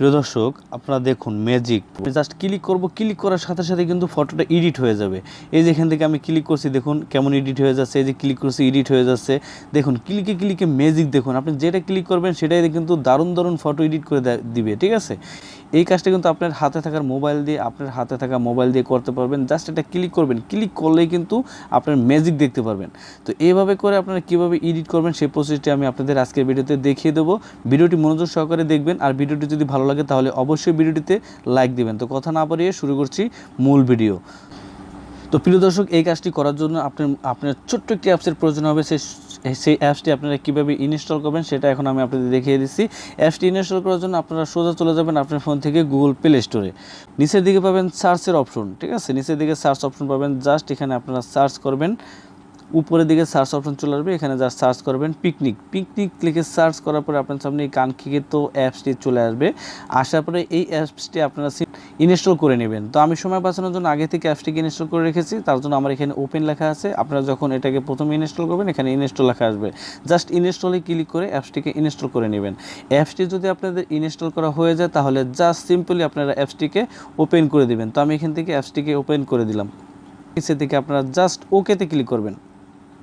প্রিয় দর্শক, আপনারা দেখুন ম্যাজিক জাস্ট ক্লিক করব ক্লিক করার সাথে সাথে কিন্তু ফটোটা এডিট হয়ে যাবে। এই যে এখান থেকে আমি ক্লিক করছি, দেখুন কেমন এডিট হয়ে যাচ্ছে। এই যে ক্লিক করছি এডিট হয়ে যাচ্ছে। দেখুন ক্লিকে ক্লিকে ম্যাজিক দেখুন। আপনি যেটা ক্লিক করবেন, সেটাই কিন্তু দারুণ দারুণ ফটো এডিট করে দিবে, ঠিক আছে? এই কাজটা কিন্তু আপনার হাতে থাকার মোবাইল দিয়ে, আপনার হাতে থাকা মোবাইল দিয়ে করতে পারবেন। জাস্ট এটা ক্লিক করবেন। ক্লিক করলেই কিন্তু আপনার ম্যাজিক দেখতে পারবেন। তো এইভাবে করে আপনারা কীভাবে এডিট করবেন, সেই প্রসেসটি আমি আপনাদের আজকের ভিডিওতে দেখিয়ে দেবো। ভিডিওটি মনোযোগ সহকারে দেখবেন। আর ভিডিওটি যদি ভালো লাগে তাহলে অবশ্যই ভিডিওটিতে লাইক দিবেন। তো কথা না বাড়িয়ে শুরু করছি মূল ভিডিও। তো প্রিয় দর্শক, এই কাজটি করার জন্য আপনার আপনার ছোট্ট একটি অ্যাপসের প্রয়োজন হবে। সেই সেই অ্যাপসটি আপনারা কীভাবে ইনস্টল করবেন সেটা এখন আমি আপনাদের দেখিয়ে দিচ্ছি। অ্যাপসটি ইনস্টল করার জন্য আপনারা সোজা চলে যাবেন আপনার ফোন থেকে গুগল প্লে স্টোরে নিচের দিকে পাবেন সার্চের অপশন ঠিক আছে? নিচের দিকে সার্চ অপশন পাবেন। জাস্ট এখানে আপনারা সার্চ করবেন। উপরের দিকে সার্চ অপশন চলে আসবে, এখানে যা সার্চ করবেন পিকনিক পিকনিক ক্লিকে সার্চ করার পরে আপনার সামনে এই কাঙ্ক্ষিত অ্যাপসটি চলে আসবে। আসার পরে এই অ্যাপসটি আপনারা ইনস্টল করে নেবেন। তো আমি সময় বাঁচানোর জন্য আগে থেকে অ্যাপসটিকে ইনস্টল করে রেখেছি, তার জন্য আমার এখানে ওপেন লেখা আছে। আপনারা যখন এটাকে প্রথমে ইনস্টল করবেন, এখানে ইনস্টল লেখা আসবে। জাস্ট ইনস্টলে ক্লিক করে অ্যাপসটিকে ইনস্টল করে নেবেন। অ্যাপসটি যদি আপনাদের ইনস্টল করা হয়ে যায়, তাহলে জাস্ট সিম্পলি আপনারা অ্যাপসটিকে ওপেন করে দিবেন। তো আমি এখান থেকে অ্যাপসটিকে ওপেন করে দিলাম। নিচে থেকে আপনারা জাস্ট ওকেতে ক্লিক করবেন।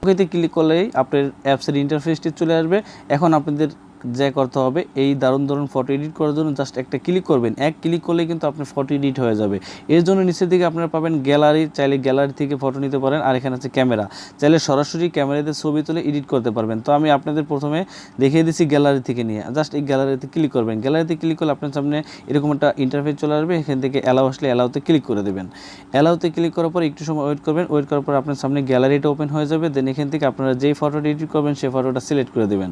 ওকেতে ক্লিক করলেই আপনার অ্যাপসের ইন্টারফেসটি চলে আসবে। এখন আপনাদের যা করতে হবে, এই দারুণ দারুণ ফটো এডিট করার জন্য জাস্ট একটা ক্লিক করবেন। এক ক্লিক করলে কিন্তু আপনার ফটো এডিট হয়ে যাবে। এর জন্য নিচের দিকে আপনারা পাবেন গ্যালারি চাইলে গ্যালারি থেকে ফটো নিতে পারেন। আর এখানে আছে ক্যামেরা চাইলে সরাসরি ক্যামেরাতে ছবি তুলে এডিট করতে পারবেন। তো আমি আপনাদের প্রথমে দেখিয়ে দিচ্ছি গ্যালারি থেকে নিয়ে। জাস্ট এই গ্যালারিতে ক্লিক করবেন। গ্যালারিতে ক্লিক করলে আপনার সামনে এরকম একটা ইন্টারফেস চলে আসবে। এখান থেকে অ্যালাউ আসলে অ্যালাউতে ক্লিক করে দেবেন। অ্যালাউতে ক্লিক করার পর একটু সময় ওয়েট করবেন। ওয়েট করার পর আপনার সামনে গ্যালারিটা ওপেন হয়ে যাবে। দেন এখান থেকে আপনারা যেই ফটোটা এডিট করবেন, সেই ফটোটা সিলেক্ট করে দেবেন।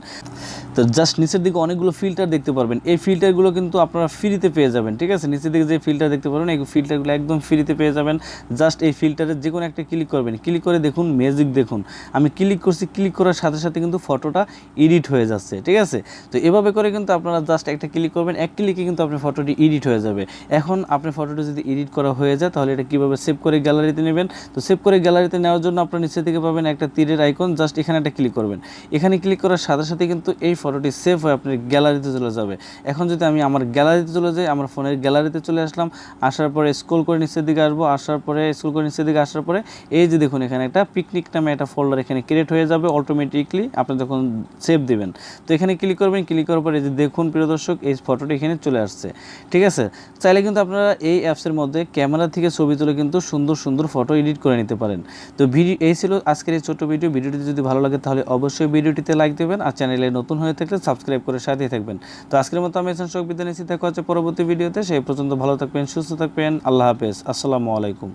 তো জাস্ট নিচের দিকে অনেকগুলো ফিল্টার দেখতে পারবেন। এই ফিল্টারগুলো কিন্তু আপনারা ফ্রিতে পেয়ে যাবেন, ঠিক আছে? নিচের দিকে যে ফিল্টার দেখতে পারবেন, এই ফিল্টারগুলো একদম ফ্রিতে পেয়ে যাবেন। জাস্ট এই ফিল্টারের যে কোনো একটা ক্লিক করবেন। ক্লিক করে দেখুন ম্যাজিক দেখুন। আমি ক্লিক করছি ক্লিক করার সাথে সাথে কিন্তু ফটোটা এডিট হয়ে যাচ্ছে, ঠিক আছে? তো এভাবে করে কিন্তু আপনারা জাস্ট একটা ক্লিক করবেন, এক ক্লিকে কিন্তু আপনার ফটোটি এডিট হয়ে যাবে। এখন আপনার ফটোটি যদি এডিট করা হয়ে যায়, তাহলে এটা কীভাবে সেভ করে গ্যালারিতে নেবেন? তো সেভ করে গ্যালারিতে নেওয়ার জন্য আপনার নিচে থেকে পাবেন একটা তীরের আইকন জাস্ট এখানে একটা ক্লিক করবেন। এখানে ক্লিক করার সাথে সাথে কিন্তু এই ফটোটি সেভ হয়ে আপনার গ্যালারিতে চলে যাবে। এখন যদি আমি আমার গ্যালারিতে চলে যাই, আমার ফোনের গ্যালারিতে চলে আসলাম, আসার পরে স্ক্রল করে নিচের দিকে আসব, আসার পরে স্ক্রল করে নিচের দিকে আসার পরে এই যে দেখুন এখানে একটা পিকনিক নামে একটা ফোল্ডার এখানে ক্রিয়েট হয়ে যাবে অটোমেটিকলি আপনি যখন সেভ দিবেন। তো এখানে ক্লিক করবেন ক্লিক করার পরে যে দেখুন প্রিয় দর্শক, এই ফটোটি এখানে চলে আসছে। ঠিক আছে? চাইলে কিন্তু আপনারা এই অ্যাপসের মধ্যে ক্যামেরা থেকে ছবি তুলে কিন্তু সুন্দর সুন্দর ফটো এডিট করে নিতে পারেন। তো ভিডিও এই ছিল আজকের এই ছোট্ট ভিডিও ভিডিওটি যদি ভালো লাগে তাহলে অবশ্যই ভিডিওটিতে লাইক দেবেন আর চ্যানেলে নতুন হয়ে থাকলে সাবস্ক্রাইব করে সাথেই থাকবেন। তো আজকের মতো আমি এসেন শোক বিদ্যা দেখা হচ্ছে পরবর্তী ভিডিওতে। সেই পর্যন্ত ভালো থাকবেন, সুস্থ থাকবেন। আল্লাহ হাফেজ। আসসালামু আলাইকুম।